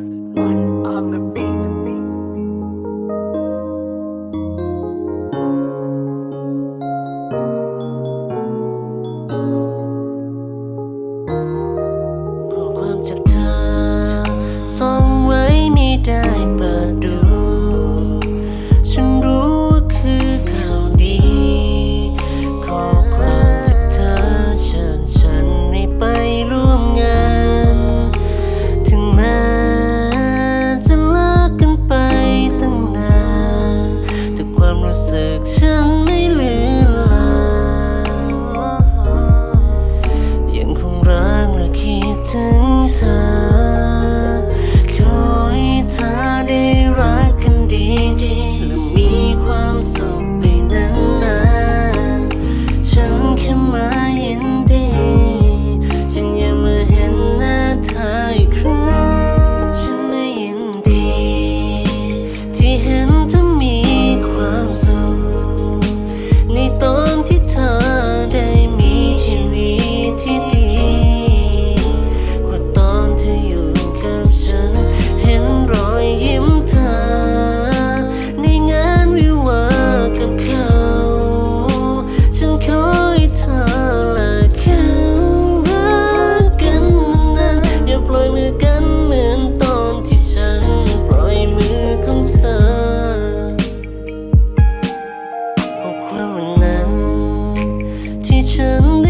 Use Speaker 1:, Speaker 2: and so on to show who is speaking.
Speaker 1: that. ที่